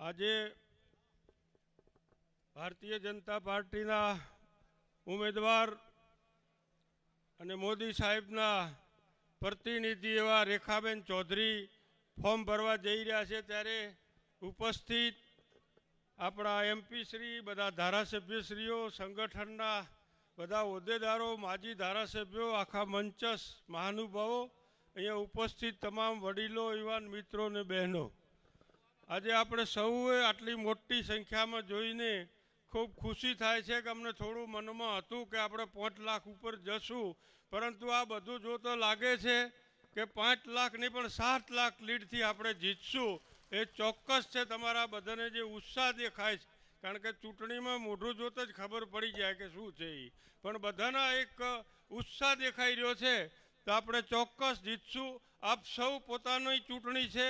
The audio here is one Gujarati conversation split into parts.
આજે ભારતીય જનતા પાર્ટીના ઉમેદવાર અને મોદી સાહેબના પ્રતિનિધિ એવા રેખાબેન ચૌધરી ફોર્મ ભરવા જઈ રહ્યા છે ત્યારે ઉપસ્થિત આપણા એમપી શ્રી, બધા ધારાસભ્યશ્રીઓ, સંગઠનના બધા હોદ્દેદારો, માજી ધારાસભ્યો, આખા મંચસ મહાનુભાવો, અહીંયા ઉપસ્થિત તમામ વડીલો, યુવાન મિત્રો અને બહેનો આજે આપણે સૌએ આટલી મોટી સંખ્યામાં જોઈને ખૂબ ખુશી થાય છે કે અમને થોડું મનમાં હતું કે આપણે પાંચ લાખ ઉપર જશું. પરંતુ આ બધું જોતો લાગે છે કે પાંચ લાખ નહીં પણ સાત લાખ લીડથી આપણે જીતશું. એ ચોક્કસ છે તમારા બધાને જે ઉત્સાહ દેખાય છે. કારણ કે ચૂંટણીમાં મોઢું જોતો જ ખબર પડી જાય કે શું છે એ પણ બધાના એક ઉત્સાહ દેખાઈ રહ્યો છે તો આપણે ચોક્કસ જીતશું. આપ સૌ પોતાની ચૂંટણી છે.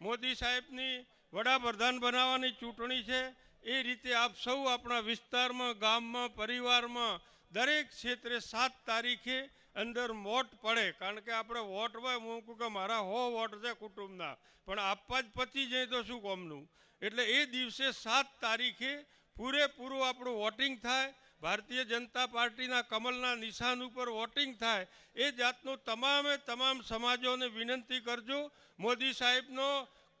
મોદી સાહેબની વડાપ્રધાન બનાવવાની ચૂંટણી છે, એ રીતે આપ સૌ આપણા વિસ્તારમાં, ગામમાં, પરિવારમાં દરેક ક્ષેત્રે સાત તારીખે અંદર વોટ પડે. કારણ કે આપણે વોટ હોય, હું કહું કે મારા હો વોટ છે કુટુંબના. પણ આપવા જ પચી જાય તો શું કોમનું? એટલે એ દિવસે સાત તારીખે પૂરેપૂરું આપણું વોટિંગ થાય. ભારતીય જનતા પાર્ટીના કમલના નિશાન ઉપર વોટિંગ થાય. એ જાતનું તમામે તમામ સમાજોને વિનંતી કરજો. મોદી સાહેબનો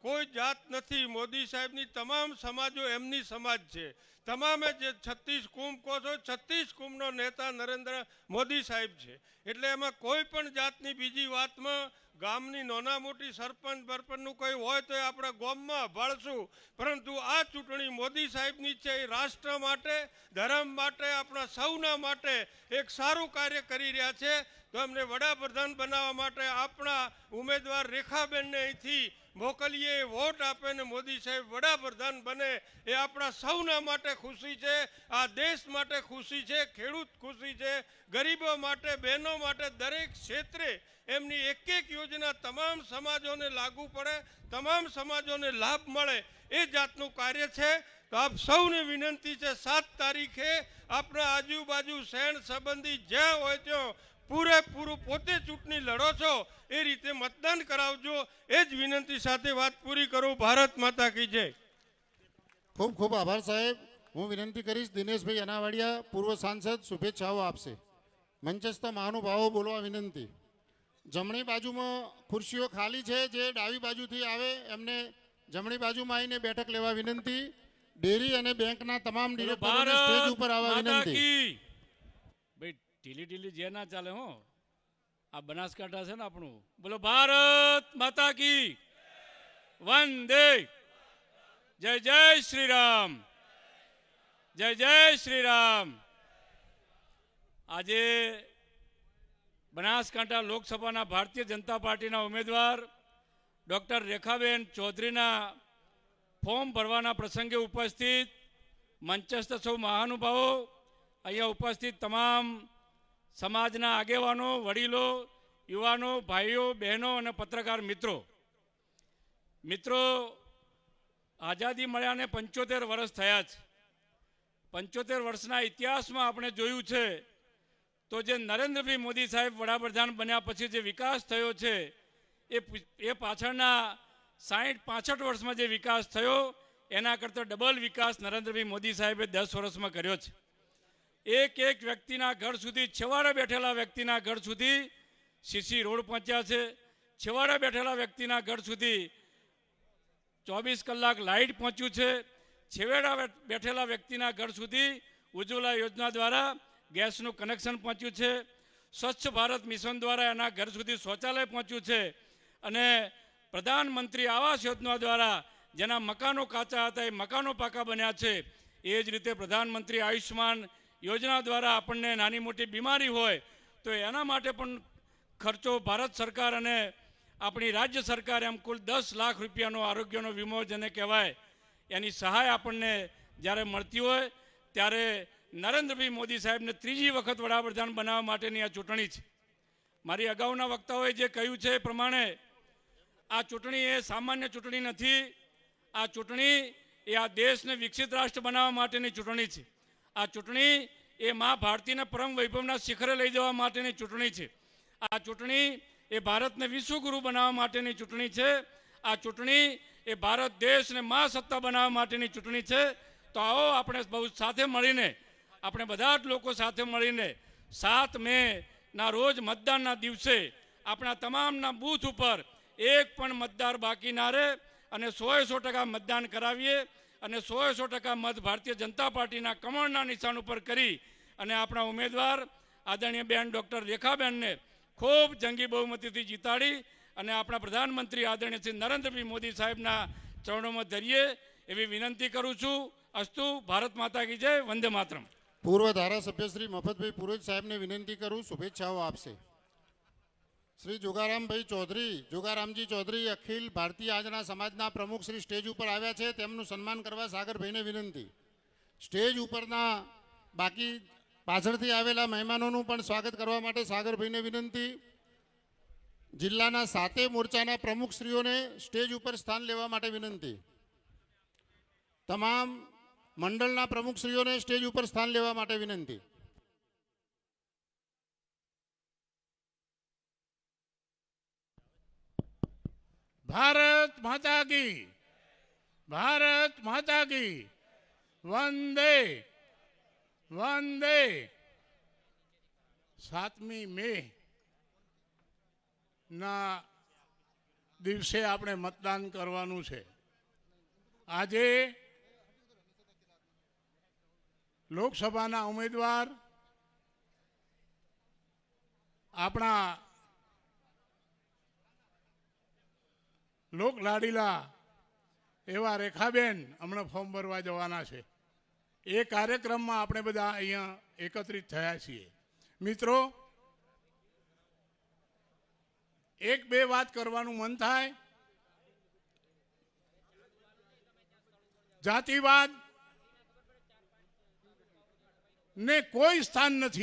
કોઈ જાત નથી. મોદી સાહેબની તમામ સમાજો એમની સમાજ છે. તમામે જે છત્રીસ કુંભ કહો છો, છત્રીસ કુંભનો નેતા નરેન્દ્ર મોદી સાહેબ છે. એટલે એમાં કોઈ પણ જાતની બીજી વાતમાં ગામની નાના મોટી સરપંચ બરપંચનું કંઈ હોય તો આપણે ગોમમાં ભાળશું પરંતુ આ ચૂંટણી મોદી સાહેબની છે એ રાષ્ટ્ર માટે, ધર્મ માટે, આપણા સૌના માટે એક સારું કાર્ય કરી રહ્યા છે. તો એમને વડાપ્રધાન બનાવવા માટે આપણા ઉમેદવાર રેખાબેનને અહીંથી મોકલીએ, વોટ આપે ને મોદી સાહેબ વડાપ્રધાન બને એ આપણા સૌના માટે ખુશી છે, આ દેશ માટે ખુશી છે, ખેડૂત ખુશી છે, ગરીબો માટે, બહેનો માટે, દરેક ક્ષેત્રે એમની એક એક યોજના તમામ સમાજોને લાગુ પડે, તમામ સમાજોને લાભ મળે એ જાતનું કાર્ય છે. તો આપ સૌને વિનંતી છે, સાત તારીખે આપણા આજુબાજુ શહેર સંબંધી જ્યાં હોય ત્યાં પૂરેપૂરું પોતે ચૂંટણી લડો છો એ રીતે મતદાન કરાવજો. એ જ વિનંતી સાથે વાત પૂરી કરું. ભારત માતા કી જય. ખૂબ ખૂબ આભાર સાહેબ. હું વિનંતી કરીશ દિનેશભાઈ અનાવાડિયા પૂર્વ સાંસદ શુભેચ્છાઓ આપશે. મંચસ્થ મહાનુભાવો બોલવા વિનંતી. જમણી બાજુમાં ખુરશીઓ ખાલી છે જે ડાબી બાજુથી આવે એમને જમણી બાજુમાં આવીને બેઠક લેવા વિનંતી. ડેરી અને બેંકના તમામ ડિરેક્ટરોને સ્ટેજ ઉપર આવવા વિનંતી. ઢીલી ઢીલી જે ના ચાલે હો, આ બનાસકાંઠા છે ને આપણું. બોલો, ભારત માતા કી વંદે. જય જય શ્રી રામ જય જય શ્રી રામ આજે બનાસકાંઠા લોકસભાના ભારતીય જનતા પાર્ટીના ઉમેદવાર ડોક્ટર રેખાબેન ચૌધરીના ફોર્મ ભરવાના પ્રસંગે ઉપસ્થિત, મંચસ્થ સૌ મહાનુભાવો, અહીંયા ઉપસ્થિત તમામ સમાજના આગેવાનો, વડીલો, યુવાનો, ભાઈઓ, બહેનો અને પત્રકાર મિત્રો. મિત્રો, આઝાદી મળ્યાને પંચોતેર વર્ષ થયા છે. પંચોતેર વર્ષના ઇતિહાસમાં આપણે જોયું છે તો જે નરેન્દ્રભાઈ મોદી સાહેબ વડાપ્રધાન બન્યા પછી જે વિકાસ થયો છે, એ એ પાછળના સાહીઠ પાસઠ વર્ષમાં જે વિકાસ થયો, એના કરતાં ડબલ વિકાસ નરેન્દ્રભાઈ મોદી સાહેબે દસ વર્ષમાં કર્યો છે. એક એક વ્યક્તિના ઘર સુધી, છેવાડે બેઠેલા વ્યક્તિના ઘર સુધી સીસી રોડ પહોંચ્યા છે. છેવાડે બેઠેલા વ્યક્તિના ઘર સુધી ચોવીસ કલાક લાઇટ પહોંચ્યું છે. છેવાડા બેઠેલા વ્યક્તિના ઘર સુધી ઉજ્જવલા યોજના દ્વારા ગેસનું કનેક્શન પહોંચ્યું છે. સ્વચ્છ ભારત મિશન દ્વારા એના ઘર સુધી શૌચાલય પહોંચ્યું છે. અને પ્રધાનમંત્રી આવાસ યોજના દ્વારા જેના મકાનો કાચા હતા, એ મકાનો પાકા બન્યા છે. એ જ રીતે પ્રધાનમંત્રી આયુષ્માન યોજના દ્વારા આપણને નાની મોટી બીમારી હોય તો એના માટે પણ ખર્ચો ભારત સરકાર અને આપણી રાજ્ય સરકાર એમ કુલ દસ લાખ રૂપિયાનો આરોગ્યનો વીમો જેને કહેવાય, એની સહાય આપણને જ્યારે મળતી હોય ત્યારે નરેન્દ્રભાઈ મોદી સાહેબને ત્રીજી વખત વડાપ્રધાન બનાવવા માટેની આ ચૂંટણી છે. મારી અગાઉના વક્તાઓએ જે કહ્યું છે એ પ્રમાણે આ ચૂંટણી એ સામાન્ય ચૂંટણી નથી, આ ચૂંટણી એ આ દેશને વિકસિત રાષ્ટ્ર બનાવવા માટેની ચૂંટણી છે. આ ચૂંટણી એ મા ભારતીના પરમ વૈભવના શિખરે લઈ જવા માટેની ચૂંટણી છે. આ ચૂંટણી એ ભારતને વિશ્વગુરુ બનાવવા માટેની ચૂંટણી છે. આ ચૂંટણી એ ભારત દેશને મહાસત્તા બનાવવા માટેની ચૂંટણી છે. તો આવો આપણે બહુ સાથે મળીને, આપણે બધા જ લોકો સાથે મળીને સાત મે ના રોજ મતદાનના દિવસે આપણા તમામના બૂથ ઉપર એક પણ મતદાર બાકી ના રહે અને સોએ સો ટકા મતદાન કરાવીએ. અને સોએ સો ટકા મત ભારતીય જનતા પાર્ટીના કમળના નિશાન ઉપર કરી અને આપણા ઉમેદવાર આદરણીય બેન ડૉક્ટર રેખાબેનને ખૂબ જંગી બહુમતીથી જીતાડી અને આપણા પ્રધાનમંત્રી આદરણીય શ્રી નરેન્દ્રભાઈ મોદી સાહેબના ચરણોમાં ધરીએ એવી વિનંતી કરું છું. અસ્તુ, ભારત માતા કી જય, વંદે માતરમ. પૂર્વ ધારાસભ્ય શ્રી મફતભાઈ પુરોહિત સાહેબને વિનંતી કરું, શુભેચ્છાઓ આપશે. શ્રી જુગારામભાઈ ચૌધરી, જોગારામજી ચૌધરી અખિલ ભારતીય આજના સમાજના પ્રમુખ શ્રી સ્ટેજ ઉપર આવ્યા છે. તેમનું સન્માન કરવા સાગરભાઈને વિનંતી. સ્ટેજ ઉપરના બાકી પાછળથી આવેલા મહેમાનોનું પણ સ્વાગત કરવા માટે સાગરભાઈને વિનંતી. જિલ્લાના સાતે મોરચાના પ્રમુખશ્રીઓને સ્ટેજ ઉપર સ્થાન લેવા માટે વિનંતી. તમામ મંડળના પ્રમુખશ્રીઓને સ્ટેજ ઉપર સ્થાન લેવા માટે વિનંતી. ભારત માતા કી. ભારત માતા કી. વંદે. વંદે. સાતમી મે ના દિવસે આપણે મતદાન કરવાનું છે. આજે લોકસભાના ઉમેદવાર આપણા લોક લાડીલા એવા રેખાબેન હમણાં ફોર્મ ભરવા જવાના છે. એ કાર્યક્રમમાં આપણે બધા અહીંયા એકત્રિત થયા છીએ. મિત્રો, એક બે વાત કરવાનું મન થાય. જાતિવાદ ને કોઈ સ્થાન નથી.